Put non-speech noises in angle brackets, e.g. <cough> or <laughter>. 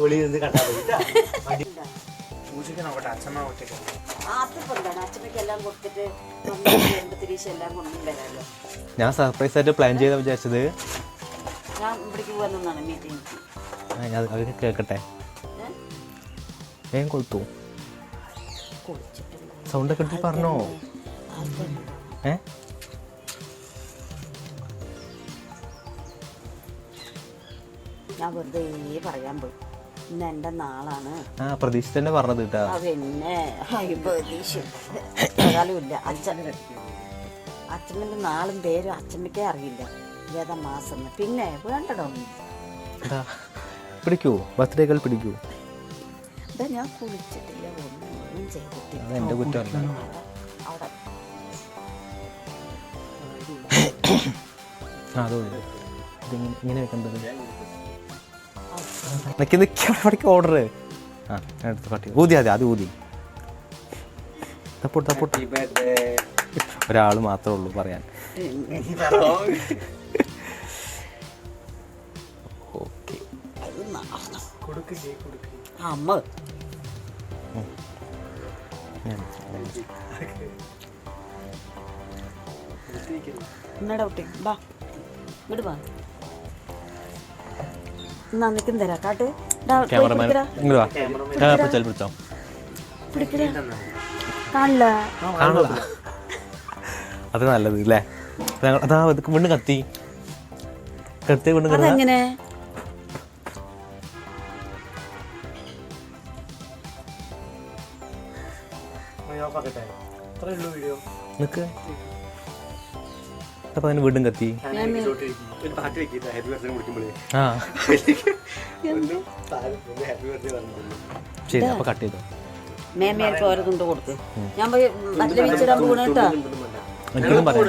വെളിയിൽ നിന്ന് കണ്ടാൽ മതി അച്ഛമ്മ ഒറ്റയ്ക്ക്. ഞാൻ സർപ്രൈസ് ആയിട്ട് പ്ലാൻ ചെയ്താ വിചാരിച്ചത്. ഞാൻ ഞാൻ അവർക്ക് കേൾക്കട്ടെ. വേഗം കൊളുത്തു. സൗണ്ട് ഒക്കെ ഇട്ട് പറഞ്ഞോ? ഏ? ഞാൻ വെറുതെ പറയാൻ പോയി. ഇന്ന് എന്റെ നാളാണ്. ആ പ്രതീക്ഷ തന്നെ പറഞ്ഞത് കേട്ടാ. പിന്നെ ഏതായാലും ഇല്ല അച്ഛൻ അച്ഛന്റെ നാളും പേരും അച്ഛമ്മയ്ക്കേ അറിയില്ല. ഏതാ മാസം പിന്നെ വേണ്ടടോ? പിടിക്കൂ? ബർത്ത്ഡേകൾ പിടിക്കൂ? ഇതാ ഞാൻ കുളിച്ചിട്ടില്ല ഒന്നും ചെയ്തിട്ടില്ല. അത് കുറ്റമല്ല അവിടെ അതുകൊണ്ട് ഇതിങ്ങനെ ഇങ്ങനെ വെക്കേണ്ടത്? നിൽക്കി നിൽക്കി അവിടേക്ക് ഓർഡർ ആ. ഞാൻ എടുത്ത് കട്ടി ഊതി അതെ അത് ഊതി. തപ്പോട്ട് തപ്പോട്ട് ഒരാൾ മാത്രമേ ഉള്ളൂ പറയാൻ. ഓക്കെ. അമ്മ. എന്നടാ കുട്ടി? ബാ ഇങ്ങോട്ട് വാ. എന്നാ നിൽക്കും തരാം? കാട്ട്. ക്യാമറമാൻ ഇങ്ങോട്ട് വാ. ആ, പിടിച്ചാൽ പിടിച്ചോ. പിടിക്കടാ. കാണില്ല. അത് നല്ലത് അല്ലേ അതാ ഇത് വീണ്ടും കത്തി. കത്തി വീണ്ടും കിടന്ന അതെങ്ങനെ? നിക്ക്. അപ്പൊ അതിന് വീണ്ടും കത്തി. ആ <laughs> ശരി അപ്പൊ കട്ട് ചെയ്തോ? മേമേൽക്ക് ഓരോന്നുണ്ട് കൊടുത്ത് ഞാൻ പോയി വീച്ചിടാൻ എനിക്കൊന്നും പറയാൻ